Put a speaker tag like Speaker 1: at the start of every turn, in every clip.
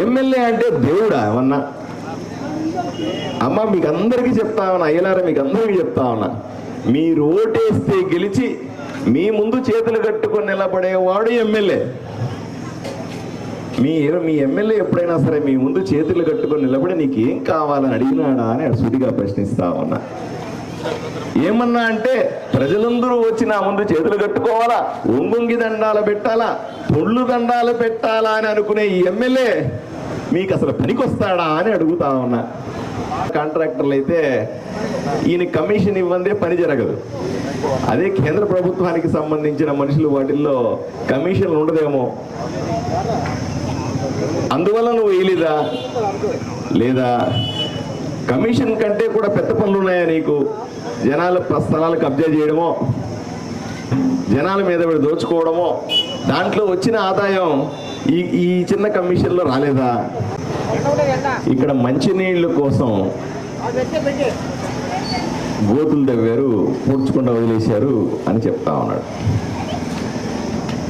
Speaker 1: MLA అంటే దేవుడా ఏమన్నా? అమ్మ మీకు అందరికీ చెప్తా ఉన్నా అయ్యలారా మీకు అందరికీ చెప్తా ఉన్నా. మీరు ఓటేస్తే గెలిచి మీ ముందు చేతులు కట్టుకొని నిలబడేవాడు ఎమ్మెల్యే. మీ మీ ఎమ్మెల్యే ఎప్పుడైనా సరే మీ ముందు చేతులు కట్టుకొని నిలబడి నీకు ఏం కావాలని అడిగినాడా అని సుడిగా ప్రశ్నిస్తా ఉన్నా. ఏమన్నా అంటే ప్రజలందరూ వచ్చి నా ముందు చేతులు కట్టుకోవాలా? ఒంగొంగి దండాలు పెట్టాలా? పొళ్ళు దండాలు పెట్టాలా అని అనుకునే ఈ ఎమ్మెల్యే మీకు అసలు పనికొస్తాడా అని అడుగుతా ఉన్నా. కాంట్రాక్టర్లు అయితే ఈయన కమిషన్ ఇవ్వందే పని జరగదు. అదే కేంద్ర ప్రభుత్వానికి సంబంధించిన మనుషులు వాటిల్లో కమిషన్లు ఉండదేమో. అందువల్ల నువ్వు వేయలేదా? లేదా? కమిషన్ కంటే కూడా పెద్ద పనులు ఉన్నాయా నీకు? జనాల స్థలాలు కబ్జా చేయడమో జనాల మీద దోచుకోవడమో దాంట్లో వచ్చిన ఆదాయం ఈ ఈ చిన్న కమిషన్లో రాలేదా? ఇక్కడ మంచినీళ్ళ కోసం గోతులు దవ్వారు పూడ్చకుండా వదిలేశారు అని చెప్తా ఉన్నాడు.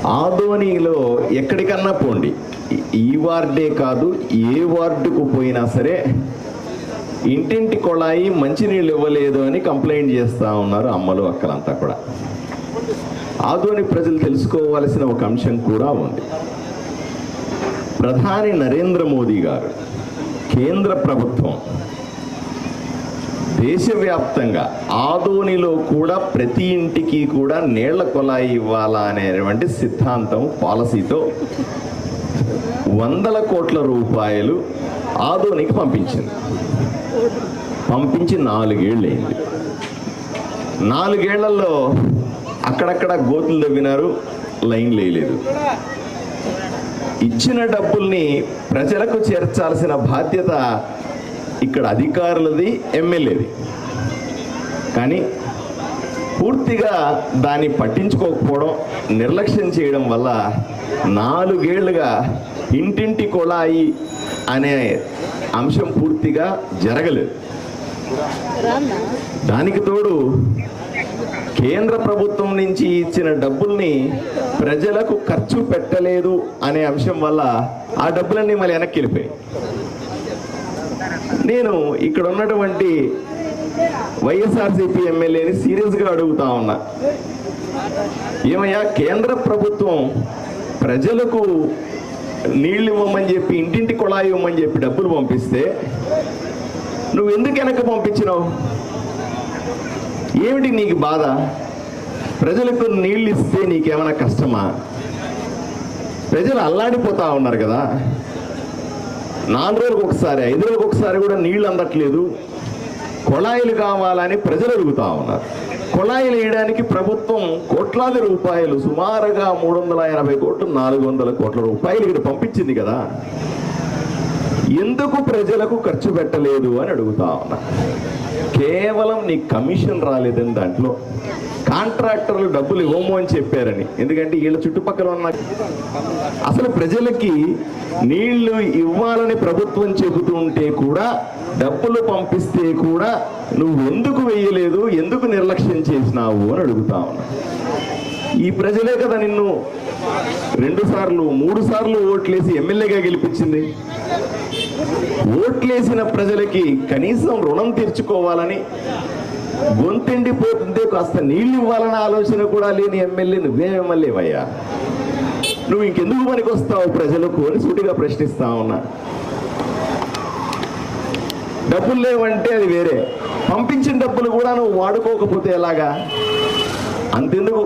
Speaker 1: ఆదోనిలో ఎక్కడికన్నా పోండి. ఈ- వార్డే కాదు ఏ వార్డుకు పోయినా సరే ఇంటింటి కొళాయి మంచినీళ్ళు ఇవ్వలేదు అని కంప్లైంట్ చేస్తూ ఉన్నారు అమ్మలు అక్కలంతా కూడా. ఆదోని ప్రజలు తెలుసుకోవాల్సిన ఒక అంశం కూడా ఉంది. ప్రధాని నరేంద్ర మోదీ గారు కేంద్ర ప్రభుత్వం దేశవ్యాప్తంగా ఆదోనిలో కూడా ప్రతి ఇంటికి కూడా నీళ్ళ కొలాయి ఇవ్వాలా అనేటువంటి సిద్ధాంతం పాలసీతో వందల కోట్ల రూపాయలు ఆదోనికి పంపించింది. పంపించి నాలుగేళ్ళు అయింది నాలుగేళ్ళలో అక్కడక్కడ గోతులు తవ్వినారు లైన్ వేయలేదు ఇచ్చిన డబ్బుల్ని ప్రజలకు చేర్చాల్సిన బాధ్యత ఇక్కడ అధికారులది ఎమ్మెల్యేది. కానీ పూర్తిగా దాన్ని పట్టించుకోకపోవడం నిర్లక్ష్యం చేయడం వల్ల నాలుగేళ్ళుగా ఇంటింటి కొళాయి అనే అంశం పూర్తిగా జరగలేదు. దానికి తోడు కేంద్ర ప్రభుత్వం నుంచి ఇచ్చిన డబ్బుల్ని ప్రజలకు ఖర్చు పెట్టలేదు అనే అంశం వల్ల ఆ డబ్బులన్నీ మళ్ళీ వెనక్కి వెళ్ళిపోయాయి. నేను ఇక్కడ ఉన్నటువంటి వైఎస్ఆర్సీపీ ఎమ్మెల్యేని సీరియస్గా అడుగుతా ఉన్నా. ఏమయ్యా కేంద్ర ప్రభుత్వం ప్రజలకు నీళ్ళు ఇవ్వమని చెప్పి ఇంటింటి కొళాయి ఇవ్వమని చెప్పి డబ్బులు పంపిస్తే నువ్వు ఎందుకు వెనక్కి పంపించినావు? ఏమిటి నీకు బాధ? ప్రజలకు నీళ్ళు ఇస్తే నీకేమైనా కష్టమా? ప్రజలు అల్లాడిపోతా ఉన్నారు కదా. నాలుగు రోజులకు ఒకసారి ఐదు రోజులకు ఒకసారి కూడా నీళ్ళు అందట్లేదు. కొళాయిలు కావాలని ప్రజలు అడుగుతా ఉన్నారు. కొళాయిలు వేయడానికి ప్రభుత్వం కోట్లాది రూపాయలు సుమారుగా మూడు వందల ఎనభై కోట్లు నాలుగు వందల కోట్ల రూపాయలు ఇక్కడ పంపించింది కదా. ఎందుకు ప్రజలకు ఖర్చు పెట్టలేదు అని అడుగుతా ఉన్నా కేవలం నీ కమిషన్ రాలేదని దాంట్లో కాంట్రాక్టర్లు డబ్బులు ఇవ్వము అని చెప్పారని. ఎందుకంటే వీళ్ళ చుట్టుపక్కల ఉన్న అసలు ప్రజలకి నీళ్ళు ఇవ్వాలని ప్రభుత్వం చెబుతుంటే కూడా డబ్బులు పంపిస్తే కూడా నువ్వు ఎందుకు వేయలేదు ఎందుకు నిర్లక్ష్యం చేసినావు అని అడుగుతా ఉన్నా. ఈ ప్రజలే కదా నిన్ను రెండు సార్లు మూడు సార్లు ఓట్లేసి ఎమ్మెల్యేగా గెలిపించింది. ఓట్లేసిన ప్రజలకి కనీసం రుణం తీర్చుకోవాలని గొంతెండిపోతుంటే కాస్త నీళ్ళు ఇవ్వాలన్న ఆలోచన కూడా లేని ఎమ్మెల్యే నువ్వే ఎమ్మెల్యేవయ్యా. నువ్వు ఇంకెందుకు పనికి వస్తావు ప్రజలకు అని సూటిగా ప్రశ్నిస్తా ఉన్నా. డబ్బులు లేవంటే అది వేరే. పంపించిన డబ్బులు కూడా నువ్వు వాడుకోకపోతే ఎలాగా? అంతెందుకు?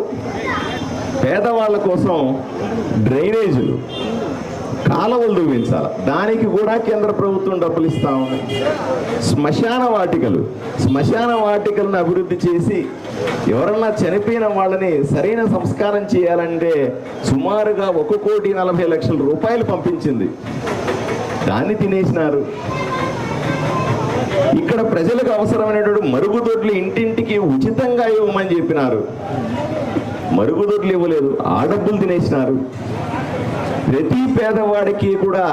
Speaker 1: పేదవాళ్ళ కోసం డ్రైనేజీలు కాలువలు దువ్వించాలి దానికి కూడా కేంద్ర ప్రభుత్వం డబ్బులు ఇస్తా ఉంది. శ్మశాన వాటికలు. శ్మశాన వాటికలను అభివృద్ధి చేసి ఎవరన్నా చనిపోయిన వాళ్ళని సరైన సంస్కారం చేయాలంటే సుమారుగా ఒక కోటి నలభై లక్షల రూపాయలు పంపించింది. దాన్ని తినేసినారు. ఇక్కడ ప్రజలకు అవసరమైనటువంటి మరుగుదొడ్లు ఇంటింటికి ఉచితంగా ఇవ్వమని చెప్పినారు. మరుగుదొడ్లు ఇవ్వలేదు. ఆ డబ్బులు తినేసినారు. ప్రతి పేదవాడికి కూడా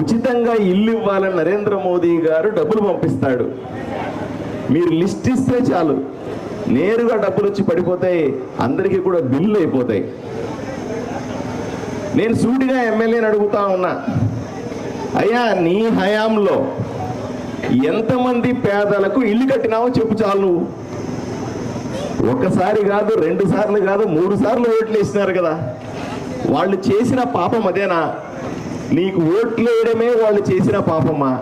Speaker 1: ఉచితంగా ఇల్లు ఇవ్వాలని నరేంద్ర మోదీ గారు డబ్బులు పంపిస్తాడు. మీరు లిస్ట్ ఇస్తే చాలు. నేరుగా డబ్బులు వచ్చి పడిపోతాయి అందరికీ కూడా బిల్లు అయిపోతాయి. నేను సూటిగా ఎమ్మెల్యేని అడుగుతా ఉన్నా. అయ్యా నీ హయాంలో ఎంతమంది పేదలకు ఇల్లు కట్టినావో చెప్పు చాలు నువ్వు. ఒకసారి కాదు రెండు సార్లు కాదు మూడు సార్లు ఓట్లు వేసినారు కదా. వాళ్ళు చేసిన పాపం అదేనా? నీకు ఓట్లు వేయడమే వాళ్ళు చేసిన పాపమా?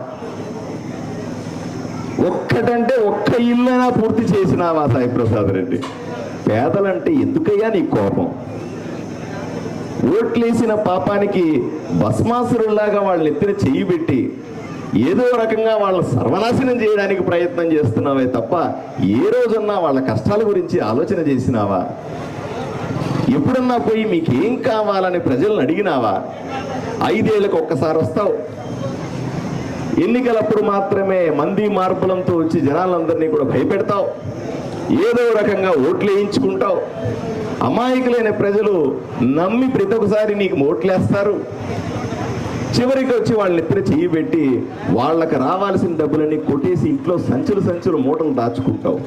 Speaker 1: ఒక్కటంటే ఒక్క ఇల్లైనా పూర్తి చేసినావా సాయి ప్రసాద్ రెడ్డి? పేదలంటే ఎందుకయ్యా నీ కోపం? ఓట్లేసిన పాపానికి భస్మాసురుల్లాగా వాళ్ళని ఎత్తిన చెయ్యి పెట్టి ఏదో రకంగా వాళ్ళని సర్వనాశనం చేయడానికి ప్రయత్నం చేస్తున్నావే తప్ప ఏ రోజన్నా వాళ్ళ కష్టాల గురించి ఆలోచన చేసినావా? ఎప్పుడన్నా పోయి మీకేం కావాలని ప్రజలను అడిగినావా? ఐదేళ్ళకు ఒక్కసారి వస్తావు. ఎన్నికలప్పుడు మాత్రమే మంది మార్పులంతో వచ్చి జనాలందరినీ కూడా భయపెడతావు. ఏదో రకంగా ఓట్లు వేయించుకుంటావు. అమాయకులైన ప్రజలు నమ్మి ప్రతి ఒక్కసారి నీకు ఓట్లేస్తారు. చివరికి వచ్చి వాళ్ళని ఎత్తిన చేయి పెట్టి వాళ్ళకి రావాల్సిన డబ్బులన్నీ కొట్టేసి ఇంట్లో సంచులు సంచులు మూటలు దాచుకుంటావు.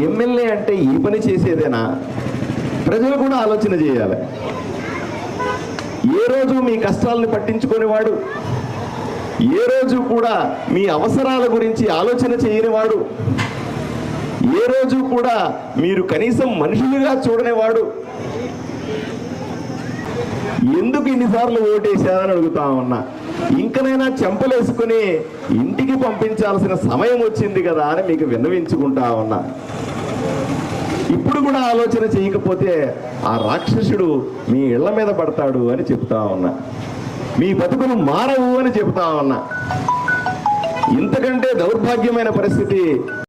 Speaker 1: ఎమ్మెల్యే అంటే ఈ పని చేసేదేనా? ప్రజలు కూడా ఆలోచన చేయాలి. ఏ రోజు మీ కష్టాలను పట్టించుకునేవాడు? ఏ రోజు కూడా మీ అవసరాల గురించి ఆలోచన చేయనివాడు? ఏ రోజు కూడా మీరు కనీసం మనుషులుగా చూడనివాడు? ఎందుకు ఇన్నిసార్లు ఓటేసాదని అడుగుతా ఉన్నా. ఇంకనైనా చెంపలేసుకుని ఇంటికి పంపించాల్సిన సమయం వచ్చింది కదా అని మీకు విన్నవించుకుంటా ఉన్నా. ఇప్పుడు కూడా ఆలోచన చేయకపోతే ఆ రాక్షసుడు మీ ఇళ్ళ మీద పడతాడు అని చెప్తా ఉన్నా. మీ బతుకులు మారవు అని చెప్తా ఉన్నా. ఇంతకంటే దౌర్భాగ్యమైన పరిస్థితి